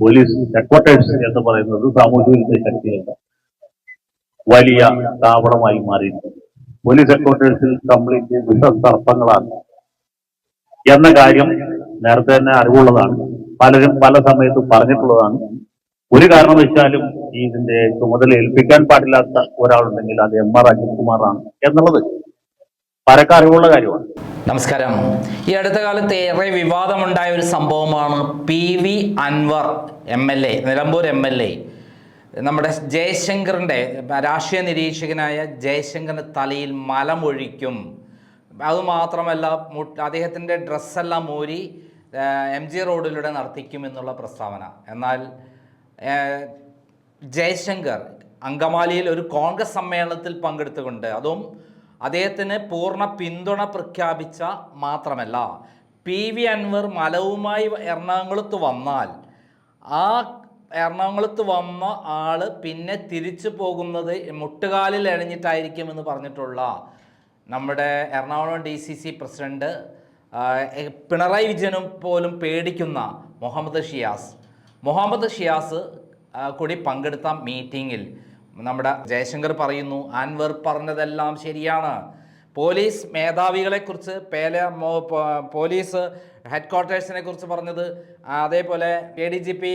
Police headquarters എന്ന് പറയുന്നത് സാമൂഹ്യ ശക്തിയല്ല വലിയ താവളമായി മാറിയിട്ടുണ്ട്. പോലീസ് ഹെഡ്ക്വാർട്ടേഴ്സിൽ കംപ്ലീറ്റ് വിഷസർപ്പങ്ങളാണ് എന്ന കാര്യം നേരത്തെ തന്നെ അറിവുള്ളതാണ്. പലരും പല സമയത്തും പറഞ്ഞിട്ടുള്ളതാണ്. ഒരു കാരണവശാലും ഇതിന്റെ ചുമതല ഏൽപ്പിക്കാൻ പാടില്ലാത്ത ഒരാളുണ്ടെങ്കിൽ അത് എം ആർ അജിത് കുമാറാണ് എന്നുള്ളത്. പരക്കെ അറിവുള്ള കാര്യമാണ്. നമസ്കാരം. ഈ അടുത്ത കാലത്ത് ഏറെ വിവാദമുണ്ടായ ഒരു സംഭവമാണ് P V Anwar M L A Nilambur M L A. നമ്മുടെ ജയശങ്കറിന്റെ രാഷ്ട്രീയ നിരീക്ഷകനായ ജയശങ്കറിന്റെ തലയിൽ മലമൊഴിക്കും. അതുമാത്രമല്ല അദ്ദേഹത്തിന്റെ ഡ്രസ്സെല്ലാം മൂരി എം ജി റോഡിലൂടെ നടത്തിക്കും എന്നുള്ള പ്രസ്താവന. എന്നാൽ ജയശങ്കർ അങ്കമാലിയിൽ ഒരു കോൺഗ്രസ് സമ്മേളനത്തിൽ പങ്കെടുത്തുകൊണ്ട് അതും അദ്ദേഹത്തിന് പൂർണ പിന്തുണ പ്രഖ്യാപിച്ച മാത്രമല്ല പി വി അൻവർ മലവുമായി എറണാകുളത്ത് വന്നാൽ ആ എറണാകുളത്ത് വന്ന ആൾ പിന്നെ തിരിച്ചു പോകുന്നത് മുട്ടുകാലിൽ എഴഞ്ഞിട്ടായിരിക്കുമെന്ന് പറഞ്ഞിട്ടുള്ള നമ്മുടെ Ernakulam D C C president Pinarayi വിജയനും പോലും പേടിക്കുന്ന മുഹമ്മദ് ഷിയാസ്. മുഹമ്മദ് ഷിയാസ് കൂടി പങ്കെടുത്ത മീറ്റിങ്ങിൽ നമ്മുടെ ജയശങ്കർ പറയുന്നു അൻവർ പറഞ്ഞതെല്ലാം ശരിയാണ്. പോലീസ് മേധാവികളെക്കുറിച്ച് പേല പോലീസ് ഹെഡ് ക്വാർട്ടേഴ്സിനെ കുറിച്ച് പറഞ്ഞത് അതേപോലെ K D G P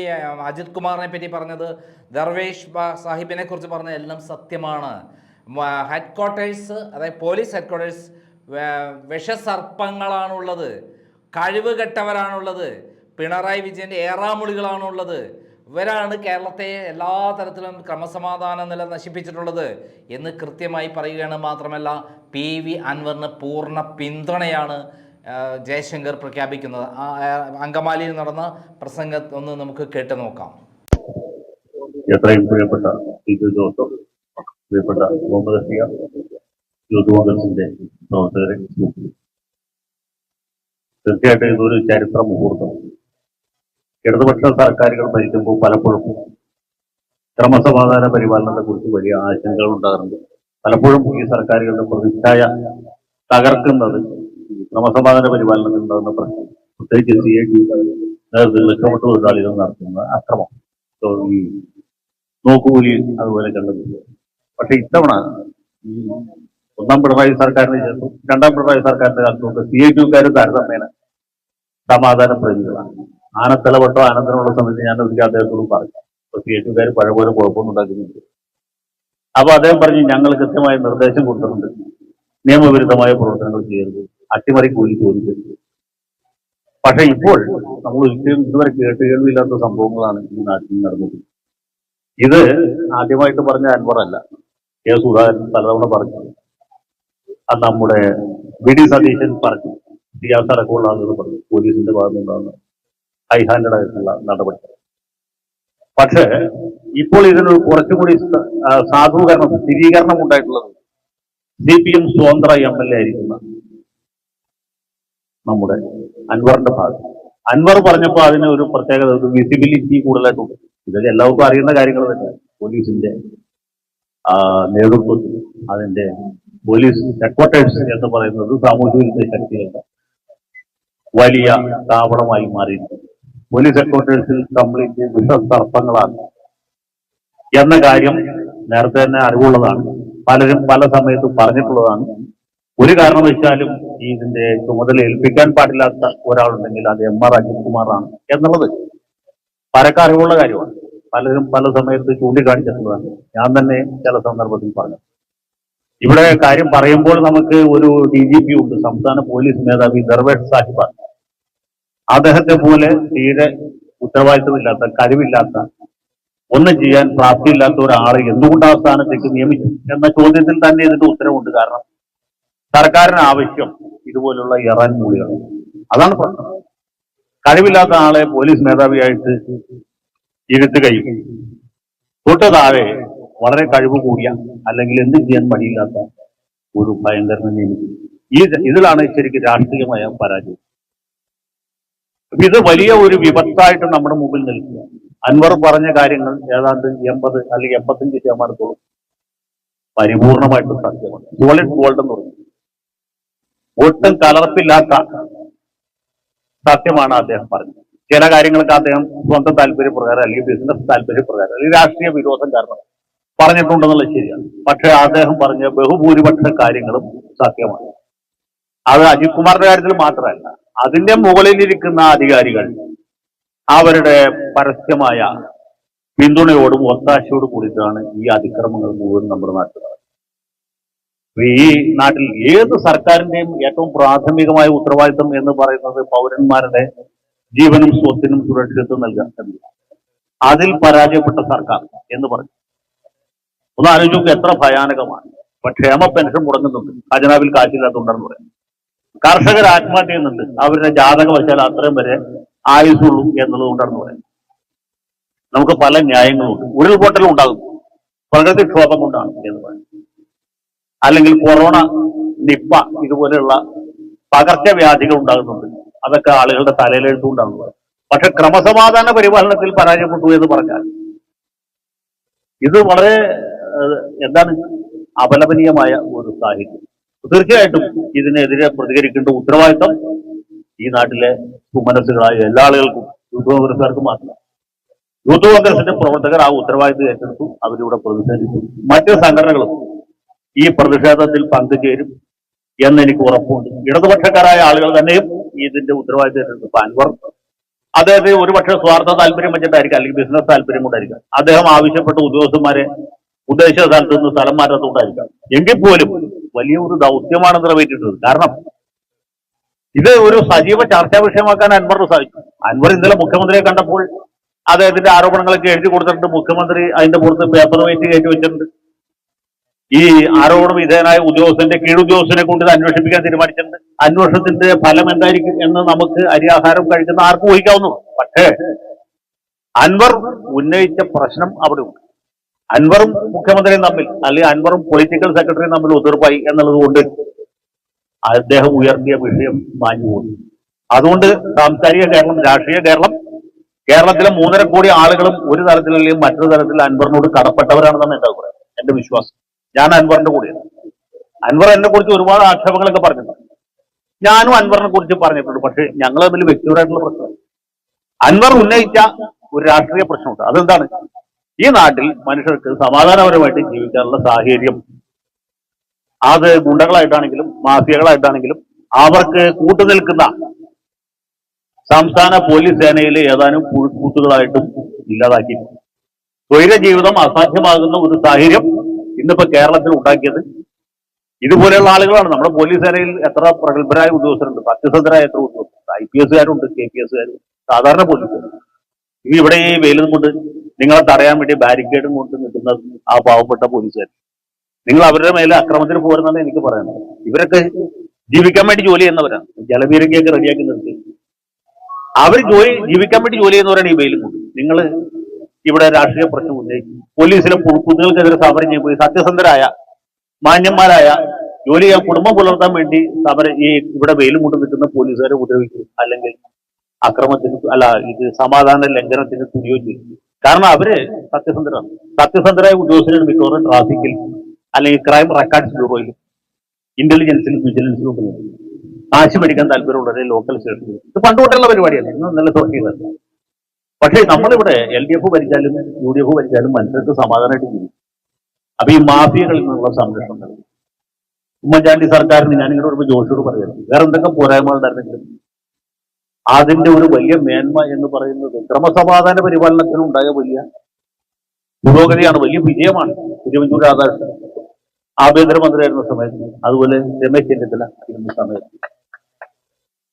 Ajith കുമാറിനെ പറ്റി പറഞ്ഞത് ദർവേഷ് സാഹിബിനെ കുറിച്ച് പറഞ്ഞത് എല്ലാം സത്യമാണ്. ഹെഡ് ക്വാർട്ടേഴ്സ് അതായത് പോലീസ് ഹെഡ് ക്വാർട്ടേഴ്സ് വിഷസർപ്പങ്ങളാണുള്ളത് കഴിവ് കെട്ടവരാണുള്ളത് പിണറായി വിജയന്റെ ഏറാമുളികളാണുള്ളത് ഇവരാണ് കേരളത്തെ എല്ലാ തരത്തിലും ക്രമസമാധാന നില നശിപ്പിച്ചിട്ടുള്ളത് എന്ന് കൃത്യമായി പറയുകയാണ് മാത്രമല്ല പി വി അൻവറിന് പൂർണ പിന്തുണയാണ് ജയശങ്കർ പ്രഖ്യാപിക്കുന്നത്. അങ്കമാലിയിൽ നടന്ന പ്രസംഗം ഒന്ന് നമുക്ക് കേട്ടു നോക്കാം. തീർച്ചയായിട്ടും ഇതൊരു ചരിത്ര മുഹൂർത്തം. ഇടതുപക്ഷ സർക്കാരുകൾ ഭരിക്കുമ്പോൾ പലപ്പോഴും ക്രമസമാധാന പരിപാലനത്തെ കുറിച്ച് വലിയ ആശങ്കകൾ ഉണ്ടാകുന്നുണ്ട് പലപ്പോഴും ഈ സർക്കാരുകളുടെ പ്രതിച്ഛായ തകർക്കുന്നത് ക്രമസമാധാന പരിപാലനത്തിൽ ഉണ്ടാകുന്ന പ്രശ്നം. പ്രത്യേകിച്ച് സി ഐ ടി നേതൃത്വത്തിൽ ലക്ഷപ്പെട്ട തൊഴിലാളികൾ നടത്തുന്ന അക്രമം. ഈ നോക്കുകൂലി അതുപോലെ കണ്ടത് പക്ഷെ ഇത്തവണ ഈ ഒന്നാം പിണറായി സർക്കാരിന് ശേഷം രണ്ടാം പിണറായി സർക്കാരിന്റെ കാലത്തുകൊണ്ട് സി ഐ ടിക്കാർ താരതമ്യേന സമാധാന പ്രേമികളാണ് ആനത്തലവട്ടോ ആനന്ദനുള്ള സമയത്ത് ഞാൻ ഒരിക്കൽ അദ്ദേഹത്തോടും പറഞ്ഞു. അപ്പൊ സി പഴയ പഴപോലെ കുഴപ്പമൊന്നും ഉണ്ടാക്കുന്നുണ്ട് അപ്പൊ അദ്ദേഹം പറഞ്ഞു ഞങ്ങൾ കൃത്യമായ നിർദ്ദേശം കൊടുത്തിട്ടുണ്ട്. നിയമവിരുദ്ധമായ പ്രവർത്തനങ്ങൾ ചെയ്യരുത്. അട്ടിമറി കൂലി ചോദിക്കരുത്. പക്ഷെ ഇപ്പോൾ നമ്മൾ ഒരിക്കലും ഇതുവരെ കേട്ട് കേൾവില്ലാത്ത സംഭവങ്ങളാണ് ഈ നാട്ടിൽ നടന്നത്. ഇത് ആദ്യമായിട്ട് പറഞ്ഞ അൻവർ അല്ല. കെ സുധാകരൻ പലതവണ പറഞ്ഞു. അത് നമ്മുടെ വി ഡി സതീശൻ പറഞ്ഞു. സിയാസ് അടക്കമുള്ള ആളുകൾ പറഞ്ഞു. പോലീസിന്റെ ഭാഗത്തുനിന്നുണ്ടാകുന്ന ഹൈ ഹാൻഡഡ് ആയിട്ടുള്ള നടപടി. പക്ഷേ ഇപ്പോൾ ഇതിന് കുറച്ചും കൂടി സാധൂകരണം സ്ഥിരീകരണം ഉണ്ടായിട്ടുള്ളത് സി പി എം സ്വതന്ത്ര എം എൽ എ ആയിരിക്കുന്ന നമ്മുടെ അൻവറിന്റെ ഭാഗം അൻവർ പറഞ്ഞപ്പോൾ അതിന് ഒരു പ്രത്യേകത ഒരു വിസിബിലിറ്റി കൂടുതലായിട്ടുണ്ട്. ഇതൊക്കെ എല്ലാവർക്കും അറിയുന്ന കാര്യങ്ങൾ തന്നെ. പോലീസിന്റെ നേതൃത്വത്തിൽ അതിന്റെ പോലീസ് ഹെഡ്ക്വാർട്ടേഴ്സ് എന്ന് പറയുന്നത് സാമൂഹ്യ ശക്തികളുടെ വലിയ താവളമായി മാറിയിട്ടുണ്ട്. പോലീസ് ഹെഡ്ക്വാർട്ടേഴ്സിൽ കംപ്ലീറ്റ് വിഷസർപ്പങ്ങളാണ് എന്ന കാര്യം നേരത്തെ തന്നെ അറിവുള്ളതാണ്. പലരും പല സമയത്തും പറഞ്ഞിട്ടുള്ളതാണ്. ഒരു കാരണവശാലും ഇതിന്റെ ചുമതല ഏൽപ്പിക്കാൻ പാടില്ലാത്ത ഒരാളുണ്ടെങ്കിൽ അത് എം ആർ അജിത് കുമാറാണ് എന്നുള്ളത് പരക്കെ അറിവുള്ള കാര്യമാണ്. പലരും പല സമയത്ത് ചൂണ്ടിക്കാണിച്ചിട്ടുള്ളതാണ്. ഞാൻ തന്നെ ചില സന്ദർഭത്തിൽ പറഞ്ഞു. ഇവിടെ കാര്യം പറയുമ്പോൾ നമുക്ക് ഒരു ഡി ജി പി ഉണ്ട്. സംസ്ഥാന പോലീസ് മേധാവി ദർവേഷ് സാഹിബാണ്. അദ്ദേഹത്തെ പോലെ തീരെ ഉത്തരവാദിത്വമില്ലാത്ത കഴിവില്ലാത്ത ഒന്നും ചെയ്യാൻ പ്രാപ്തിയില്ലാത്ത ഒരാളെ എന്തുകൊണ്ട് ആ സ്ഥാനത്തേക്ക് നിയമിച്ചു? എന്ന ചോദ്യത്തിൽ തന്നെ ഇതിന്റെ ഉത്തരവുണ്ട്. കാരണം സർക്കാരിന് ആവശ്യം ഇതുപോലുള്ള ഇറാൻ മൂലികൾ അതാണ് പ്രശ്നം. കഴിവില്ലാത്ത ആളെ പോലീസ് മേധാവിയായിട്ട് ഇരുത്തുകയും തൊട്ട് താഴെ വളരെ കഴിവ് കൂടിയ അല്ലെങ്കിൽ എന്തും ചെയ്യാൻ പണിയില്ലാത്ത ഒരു ഭയങ്കരനെ നിയമിച്ചു ഈ ഇതിലാണ് ശരിക്കും രാഷ്ട്രീയമായ പരാജയം. ഇത് വലിയ ഒരു വിപത്തായിട്ട് നമ്മുടെ മുമ്പിൽ നിൽക്കുക. അൻവർ പറഞ്ഞ കാര്യങ്ങൾ ഏതാണ്ട് എൺപത് അല്ലെങ്കിൽ എൺപത്തഞ്ച് ശതമാനത്തോളം പരിപൂർണമായിട്ടും സത്യമാണ് സോളിഡ് ഗോൾഡ് എന്ന് പറയും. ഒട്ടും കലർപ്പില്ലാത്ത സത്യമാണ് അദ്ദേഹം പറഞ്ഞത്. ചില കാര്യങ്ങൾക്ക് അദ്ദേഹം സ്വന്തം താല്പര്യപ്രകാരം അല്ലെങ്കിൽ ബിസിനസ് താല്പര്യപ്രകാരം അല്ലെങ്കിൽ രാഷ്ട്രീയ വിരോധം കാരണം പറഞ്ഞിട്ടുണ്ടെന്നുള്ളത് ശരിയാണ്. പക്ഷെ അദ്ദേഹം പറഞ്ഞ ബഹുഭൂരിപക്ഷ കാര്യങ്ങളും സത്യമാണ്. അത് അജിത് കുമാറിന്റെ കാര്യത്തിൽ മാത്രമല്ല. അതിന്റെ മുകളിലിരിക്കുന്ന അധികാരികൾ അവരുടെ പരസ്യമായ പിന്തുണയോടും ഒത്താശയോടും കൂടിയിട്ടാണ് ഈ അതിക്രമങ്ങൾ മുഴുവൻ നമ്മുടെ നാട്ടിൽ ഈ നാട്ടിൽ ഏത് സർക്കാരിന്റെയും ഏറ്റവും പ്രാഥമികമായ ഉത്തരവാദിത്തം എന്ന് പറയുന്നത് പൗരന്മാരുടെ ജീവനും സ്വത്തിനും സുരക്ഷിതത്വം എന്നതാണ്. അതിൽ പരാജയപ്പെട്ട സർക്കാർ എന്ന് പറഞ്ഞു. ഒന്ന് ആലോചിച്ച് എത്ര ഭയാനകമാണ്. ഇപ്പൊ ക്ഷേമ പെൻഷൻ മുടങ്ങുന്നുണ്ട്. ഖജനാവിൽ കാശില്ലാത്തതുണ്ടെന്ന് പറയാം കർഷകർ ആത്മഹത്യ ചെയ്യുന്നുണ്ട്. അവരുടെ ജാതക വശാൽ അത്രയും വരെ ആയുസുള്ളൂ എന്നുള്ളത് കൊണ്ടാണ് പറയുന്നത്. നമുക്ക് പല ന്യായങ്ങളുണ്ട്. ഉരുൾപൊട്ടലും ഉണ്ടാകും. പ്രകൃതിക്ഷോഭം കൊണ്ടാണ് എന്ന് പറയുന്നത്. അല്ലെങ്കിൽ കൊറോണ നിപ്പ ഇതുപോലെയുള്ള പകർച്ചവ്യാധികൾ ഉണ്ടാകുന്നുണ്ട്. അതൊക്കെ ആളുകളുടെ തലയിലെഴുത്തുകൊണ്ടാണ് പറയുന്നത്. പക്ഷെ ക്രമസമാധാന പരിപാലനത്തിൽ പരാജയപ്പെട്ടു എന്ന് പറഞ്ഞാൽ ഇത് വളരെ എന്താണ് അപലപനീയമായ ഒരു സാഹചര്യം. തീർച്ചയായിട്ടും ഇതിനെതിരെ പ്രതികരിക്കേണ്ട ഉത്തരവാദിത്തം ഈ നാട്ടിലെ സുമനസ്സുകളായ എല്ലാ ആളുകൾക്കും യൂത്ത് കോൺഗ്രസ്സുകാർക്കും മാത്രമല്ല യൂത്ത് കോൺഗ്രസിന്റെ പ്രവർത്തകർ ആ ഉത്തരവാദിത്തം ഏറ്റെടുത്തു അവരിവിടെ പ്രതിഷേധിച്ചു. മറ്റ് സംഘടനകളും ഈ പ്രതിഷേധത്തിൽ പങ്കുചേരും എന്ന് എനിക്ക് ഉറപ്പുണ്ട്. ഇടതുപക്ഷക്കാരായ ആളുകൾ തന്നെയും ഇതിന്റെ ഉത്തരവാദിത്തം ഏറ്റെടുത്തു. അൻവർ അദ്ദേഹത്തെ ഒരുപക്ഷെ സ്വാർത്ഥ താല്പര്യം വെച്ചിട്ടായിരിക്കും അല്ലെങ്കിൽ ബിസിനസ് താല്പര്യം കൊണ്ടായിരിക്കാം. അദ്ദേഹം ആവശ്യപ്പെട്ട ഉദ്യോഗസ്ഥന്മാരെ ഉദ്ദേശിച്ച സ്ഥലത്ത് നിന്ന് സ്ഥലം മാറ്റത്തുകൊണ്ടായിരിക്കാം എങ്കിൽ പോലും വലിയ ഒരു ദൗത്യമാണ് നിറവേറ്റിട്ടത് കാരണം ഇത് ഒരു സജീവ ചർച്ചാ വിഷയമാക്കാൻ അൻവറിന് സാധിച്ചു അൻവർ ഇന്നലെ മുഖ്യമന്ത്രിയെ കണ്ടപ്പോൾ അദ്ദേഹത്തിന്റെ ആരോപണങ്ങളൊക്കെ എഴുതി കൊടുത്തിട്ടുണ്ട്. മുഖ്യമന്ത്രി അതിന്റെ പുറത്ത് പേപ്പർ വെയിറ്റ് കയറ്റി വെച്ചിട്ടുണ്ട്. ഈ ആരോപണ വിധേയനായ ഉദ്യോഗസ്ഥന്റെ കീഴുദ്യോഗസ്ഥനെ കൊണ്ട് ഇത് അന്വേഷിപ്പിക്കാൻ തീരുമാനിച്ചിട്ടുണ്ട്. അന്വേഷണത്തിന്റെ ഫലം എന്തായിരിക്കും എന്ന് നമുക്ക് അരിയാഹാരം കഴിക്കുന്ന ആർക്കും ഊഹിക്കാവുന്നു പക്ഷേ അൻവർ ഉന്നയിച്ച പ്രശ്നം അവിടെ ഉണ്ട് അൻവറും മുഖ്യമന്ത്രിയും തമ്മിൽ അല്ലെങ്കിൽ അൻവറും പൊളിറ്റിക്കൽ സെക്രട്ടറിയും തമ്മിൽ ഒത്തീർപ്പായി എന്നുള്ളത് കൊണ്ട് അദ്ദേഹം ഉയർത്തിയ വിഷയം മാഞ്ഞു പോയി. അതുകൊണ്ട് സാംസ്കാരിക കേരളം രാഷ്ട്രീയ കേരളം കേരളത്തിലെ മൂന്നര കോടി ആളുകളും ഒരു തരത്തിലല്ലെങ്കിൽ മറ്റൊരു തരത്തിൽ അൻവറിനോട് കടപ്പെട്ടവരാണെന്നാണ് എന്റെ അഭിപ്രായം എന്റെ വിശ്വാസം. ഞാൻ അൻവറിന്റെ കൂടെയാണ്. അൻവർ എന്നെ കുറിച്ച് ഒരുപാട് ആക്ഷേപങ്ങളൊക്കെ പറഞ്ഞിട്ടുണ്ട്. ഞാനും അൻവറിനെ കുറിച്ച് പറഞ്ഞിട്ടുണ്ട് പക്ഷെ ഞങ്ങൾ തമ്മിൽ വ്യക്തിപരമായിട്ടുള്ള പ്രശ്നം അൻവർ ഉന്നയിച്ച ഒരു രാഷ്ട്രീയ പ്രശ്നമുണ്ട്. അതെന്താണ്? ഈ നാട്ടിൽ മനുഷ്യർക്ക് സമാധാനപരമായിട്ട് ജീവിക്കാനുള്ള സാഹചര്യം അത് ഗുണ്ടകളായിട്ടാണെങ്കിലും മാഫിയകളായിട്ടാണെങ്കിലും അവർക്ക് കൂട്ടുനിൽക്കുന്ന സംസ്ഥാന പോലീസ് സേനയിലെ ഏതാനും പുഴുക്കൂത്തുകളായിട്ടും ഇല്ലാതാക്കി. സ്വൈര ജീവിതം അസാധ്യമാകുന്ന ഒരു സാഹചര്യം ഇന്നിപ്പോ കേരളത്തിൽ ഉണ്ടാക്കിയത്. ഇതുപോലെയുള്ള ആളുകളാണ്. നമ്മുടെ പോലീസ് സേനയിൽ എത്ര പ്രഗത്ഭരായ ഉദ്യോഗസ്ഥരുണ്ട്. സത്യസന്ധരായ എത്ര ഉദ്യോഗസ്ഥരുണ്ട്. ഐ പി എസുകാരുണ്ട് കെ പി എസുകാരും സാധാരണ പോലീസ് ഇനി ഇവിടെ ഈ വെയിലും കൊണ്ട് നിങ്ങളെ തടയാൻ വേണ്ടി ബാരിക്കേഡും കൊണ്ട് നിൽക്കുന്ന ആ പാവപ്പെട്ട പോലീസുകാർ നിങ്ങൾ അവരുടെ മേലെ അക്രമത്തിന് പോരുന്നതാണ് എനിക്ക് പറയാനുള്ളത്. ഇവരൊക്കെ ജീവിക്കാൻ വേണ്ടി ജോലി ചെയ്യുന്നവരാണ്. ജലപീരങ്കിയൊക്കെ റെഡിയാക്കി നിർത്തി. അവർ ജോലി ജീവിക്കാൻ വേണ്ടി ജോലി ചെയ്യുന്നവരാണ് ഈ വെയിലും കൊണ്ട്. നിങ്ങൾ ഇവിടെ രാഷ്ട്രീയ പ്രശ്നം ഉന്നയിച്ചു പോലീസിലെ കുഞ്ഞുങ്ങൾക്കെതിരെ സമരം ചെയ്യുമ്പോൾ സത്യസന്ധരായ മാന്യന്മാരായ ജോലി ചെയ്യാൻ കുടുംബം പുലർത്താൻ വേണ്ടി സമരം ഈ ഇവിടെ വെയിലും കൊണ്ട് നിൽക്കുന്ന പോലീസുകാരെ ഉപദ്രവിക്കും അല്ലെങ്കിൽ അക്രമത്തിന് അല്ല ഇത് സമാധാന ലംഘനത്തിന് തുനിയോ ചെയ്യും കാരണം അവർ സത്യസന്ധരാണ്. സത്യസന്ധരായ ഉദ്യോഗസ്ഥരാണ് മിക്കവാറും ട്രാഫിക്കിൽ അല്ലെങ്കിൽ ക്രൈം റെക്കോർഡ്സ് ബ്യൂറോയിലും ഇന്റലിജൻസിലും വിജിലൻസിലും ഒക്കെ. കാശ് മേടിക്കാൻ താല്പര്യമുള്ളവരെ ലോക്കൽ സ്റ്റേഷനിൽ ഇത് പണ്ട് തൊട്ടുള്ള പരിപാടിയാണ് ഇന്ന് നല്ല തുടങ്ങിയതല്ല പക്ഷേ നമ്മളിവിടെ എൽ ഡി എഫ് ഭരിച്ചാലും യു ഡി എഫ് ഭരിച്ചാലും മനുഷ്യർക്ക് സമാധാനമായിട്ട് ജീവിക്കും. അപ്പൊ ഈ മാഫിയകളിൽ നിന്നുള്ള സംരക്ഷണം ഉമ്മൻചാണ്ടി സർക്കാരിന് ഞാനിങ്ങനെ ഒരു ജോഷിയോട് പറയുന്നത് വേറെ എന്തൊക്കെ പോരായ്മകൾ ഉണ്ടായിരുന്നെങ്കിലും അതിന്റെ ഒരു വലിയ മേന്മ എന്ന് പറയുന്നത് ക്രമസമാധാന പരിപാലനത്തിന് ഉണ്ടായ വലിയ പുരോഗതിയാണ് വലിയ വിജയമാണ് തിരുവഞ്ചൂർ രാധാകൃഷ്ണൻ. ആഭ്യന്തരമന്ത്രിയായിരുന്ന സമയത്ത് അതുപോലെ രമേശ് ചെന്നിത്തല സമയത്ത്.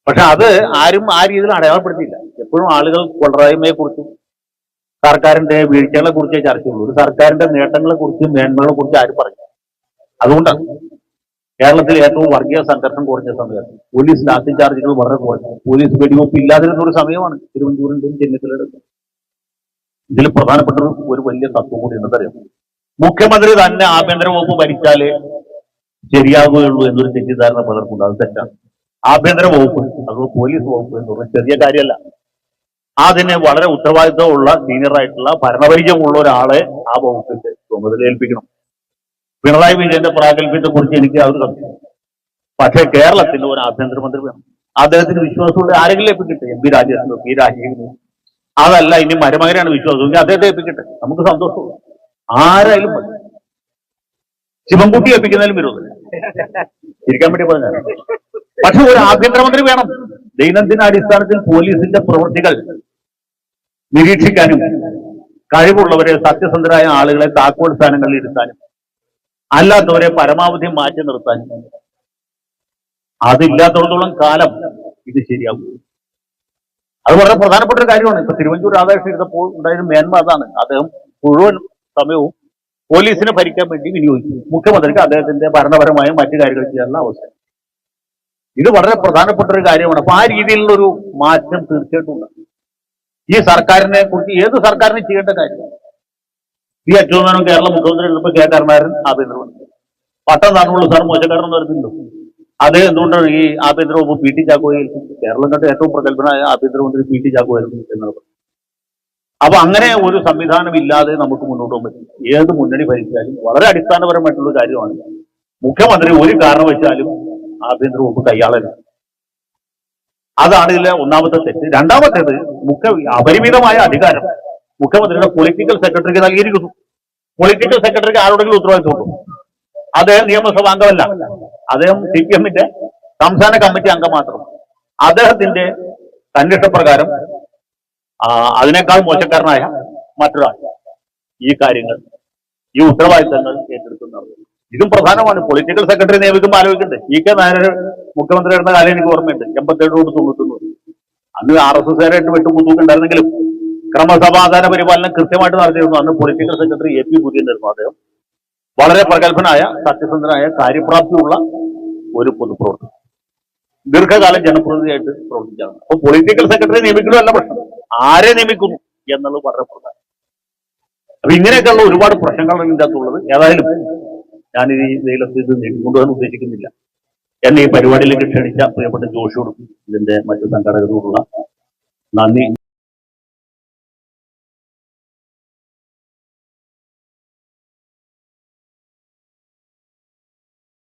പക്ഷെ അത് ആരും ആ രീതിയിൽ അടയാളപ്പെടുത്തിയില്ല. എപ്പോഴും ആളുകൾ കൊള്ളായ്മയെ കുറിച്ചും സർക്കാരിന്റെ വീഴ്ചകളെ കുറിച്ചേ ചർച്ചയുള്ളൂ. ഒരു സർക്കാരിന്റെ നേട്ടങ്ങളെ കുറിച്ചും മേന്മകളെ കുറിച്ചും ആരും പറഞ്ഞു അതുകൊണ്ടാണ് കേരളത്തിൽ ഏറ്റവും വർഗീയ സംഘർഷം കുറഞ്ഞ സമയത്ത് പോലീസ് ലാത്തി ചാർജുകൾ വളരെ കുറഞ്ഞു. പോലീസ് വെടിവെപ്പ് ഇല്ലാതിരുന്ന ഒരു സമയമാണ് തിരുവനന്തപുരത്തിന്റെയും ചെന്നിത്തലയുടെ ഇതിൽ പ്രധാനപ്പെട്ട ഒരു- വലിയ തത്വം കൂടി ഉണ്ടെന്നറിയാം മുഖ്യമന്ത്രി തന്നെ ആഭ്യന്തര വകുപ്പ് ഭരിച്ചാലേ ശരിയാകുകയുള്ളൂ എന്നൊരു തെറ്റിദ്ധാരണ പലർക്കുണ്ട് അത് തെറ്റാണ്. ആഭ്യന്തര വകുപ്പ് അത് പോലീസ് വകുപ്പ് എന്ന് പറഞ്ഞാൽ ചെറിയ കാര്യമല്ല. അതിന് വളരെ ഉത്തരവാദിത്തമുള്ള സീനിയർ ആയിട്ടുള്ള ഭരണപരിചയമുള്ള ഒരാളെ ആ വകുപ്പിന്റെ ചുമതല ഏൽപ്പിക്കണം. പിണറായി വിജയന്റെ പ്രാഗൽഭ്യത്തെ കുറിച്ച് എനിക്ക് അവർ സംശയം പക്ഷേ കേരളത്തിൽ ഒരു ആഭ്യന്തരമന്ത്രി വേണം. അദ്ദേഹത്തിന് വിശ്വാസമുള്ള ആരെങ്കിലും ഏൽപ്പിക്കട്ടെ? എം പി രാജേഷിനോ പി രാജീവിനോ അതല്ല ഇനി മരുമകനാണ് വിശ്വാസം. അദ്ദേഹത്തെ ഏൽപ്പിക്കട്ടെ? നമുക്ക് സന്തോഷമുള്ളൂ. ആരായാലും മതി. ശിവൻകുട്ടി ഏൽപ്പിക്കുന്നതിലും വിരോധം ഇരിക്കാൻ വേണ്ടി പറഞ്ഞാൽ പക്ഷെ ഒരു ആഭ്യന്തരമന്ത്രി വേണം. ദൈനംദിന അടിസ്ഥാനത്തിൽ പോലീസിന്റെ പ്രവൃത്തികൾ നിരീക്ഷിക്കാനും കഴിവുള്ളവരെ സത്യസന്ധരായ ആളുകളെ താക്കോൽ സ്ഥാനങ്ങളിൽ ഇരുത്താനും. അല്ലാത്തവരെ പരമാവധി മാറ്റി നിർത്താൻ അതില്ലാത്തടത്തോളം കാലം ഇത് ശരിയാകും അത് വളരെ പ്രധാനപ്പെട്ട ഒരു കാര്യമാണ്. ഇപ്പൊ തിരുവഞ്ചൂർ രാധാകൃഷ്ണൻ ഇരുന്നപ്പോൾ ഉണ്ടായിരുന്ന മേന്മ അതാണ്. അദ്ദേഹം മുഴുവൻ സമയവും പോലീസിനെ ഭരിക്കാൻ വേണ്ടി വിനിയോഗിച്ചു. മുഖ്യമന്ത്രിക്ക് അദ്ദേഹത്തിന്റെ ഭരണപരമായ മറ്റു കാര്യങ്ങൾ ചെയ്യാനുള്ള അവസരം. ഇത് വളരെ പ്രധാനപ്പെട്ട ഒരു കാര്യമാണ്. അപ്പൊ ആ രീതിയിലുള്ള ഒരു മാറ്റം തീർച്ചയായിട്ടും ഉണ്ട് ഈ സർക്കാരിനെ കുറിച്ച് ഏത് സർക്കാരിനും ചെയ്യേണ്ട കാര്യം ഈ അച്യുതനും കേരള മുഖ്യമന്ത്രി ഉള്ളപ്പോൾ കെ കരുണാകരൻ ആഭ്യന്തരമന്ത്രി പട്ടം താണുള്ള സാർ മോശക്കാരൻ വരുന്നുണ്ടോ അത് എന്തുകൊണ്ടാണ് ഈ ആഭ്യന്തര വകുപ്പ് പി ടി ചാക്കോയിൽ? കേരളം കണ്ട ഏറ്റവും പ്രഗത്ഭനായ ആഭ്യന്തരമന്ത്രി പി ടി ചാക്കോയായിരുന്നു എന്നത് അപ്പൊ അങ്ങനെ ഒരു സംവിധാനം ഇല്ലാതെ നമുക്ക് മുന്നോട്ട് പോകാൻ പറ്റും ഏത് മുന്നണി ഭരിച്ചാലും വളരെ അടിസ്ഥാനപരമായിട്ടുള്ള കാര്യമാണ്. മുഖ്യമന്ത്രി ഒരു കാരണവശാലും ആഭ്യന്തര വകുപ്പ് കൈയാളരുത്. അതാണ് ഇതിലെ ഒന്നാമത്തെ തെറ്റ്. രണ്ടാമത്തേത് മുഖ്യ അപരിമിതമായ അധികാരം. മുഖ്യമന്ത്രിയുടെ പൊളിറ്റിക്കൽ സെക്രട്ടറിക്ക് നൽകിയിരിക്കുന്നു. പൊളിറ്റിക്കൽ സെക്രട്ടറിക്ക് ആരോടെങ്കിലും ഉത്തരവാദിത്വമുണ്ടോ അദ്ദേഹം നിയമസഭാ അംഗമല്ല. അദ്ദേഹം സി പി എമ്മിന്റെ സംസ്ഥാന കമ്മിറ്റി അംഗം മാത്രം. അദ്ദേഹത്തിന്റെ തന്നിഷ്ടപ്രകാരം ആ, അതിനേക്കാൾ മോശക്കാരനായ മറ്റൊരാൾ ഈ കാര്യങ്ങൾ ഈ ഉത്തരവാദിത്തങ്ങൾ ഏറ്റെടുക്കുന്നത് ഇതും പ്രധാനമാണ്. പൊളിറ്റിക്കൽ സെക്രട്ടറി നിയമിക്കുമ്പോൾ ആലോചിക്കണ്ടേ. ഇ കെ നായർ മുഖ്യമന്ത്രി ആയിരുന്ന കാലം എനിക്ക് ഓർമ്മയുണ്ട്. എൺപത്തേഴ് തൊട്ട് തൊണ്ണൂറ്റൊന്ന്. അന്ന് ആർ എസ് എസ്കാരായിട്ട് വെട്ടുമുത്തൂക്കുണ്ടായിരുന്നെങ്കിലും ക്രമസമാധാന പരിപാലനം കൃത്യമായിട്ട് നടത്തിയിരുന്നു. അന്ന് political secretary A P Kurian ആയിരുന്നു അദ്ദേഹം. വളരെ പ്രഗത്ഭനായ സത്യസന്ധനായ കാര്യപ്രാപ്തിയുള്ള ഒരു പൊതുപ്രവർത്തകൻ. ദീർഘകാലം ജനപ്രതിനിധിയായിട്ട് പ്രവർത്തിച്ചാണ് അപ്പൊ പൊളിറ്റിക്കൽ സെക്രട്ടറി നിയമിക്കുന്നതല്ല പ്രശ്നം. ആരെ നിയമിക്കുന്നു എന്നുള്ളത് വളരെ പ്രധാനം. അപ്പൊ ഇങ്ങനെയൊക്കെയുള്ള ഒരുപാട് പ്രശ്നങ്ങളാണ് ഇതിന്റെ അകത്തുള്ളത്. ഏതായാലും ഞാൻ ഈ നീളത്തിൽ ഇത് നീട്ടിക്കൊണ്ടുപോകാൻ ഉദ്ദേശിക്കുന്നില്ല. എന്നെ ഈ പരിപാടിയിലേക്ക് ക്ഷണിച്ച പ്രിയപ്പെട്ട ജോഷിയോടും ഇതിന്റെ മറ്റു സംഘാടകരോടുള്ള നന്ദി.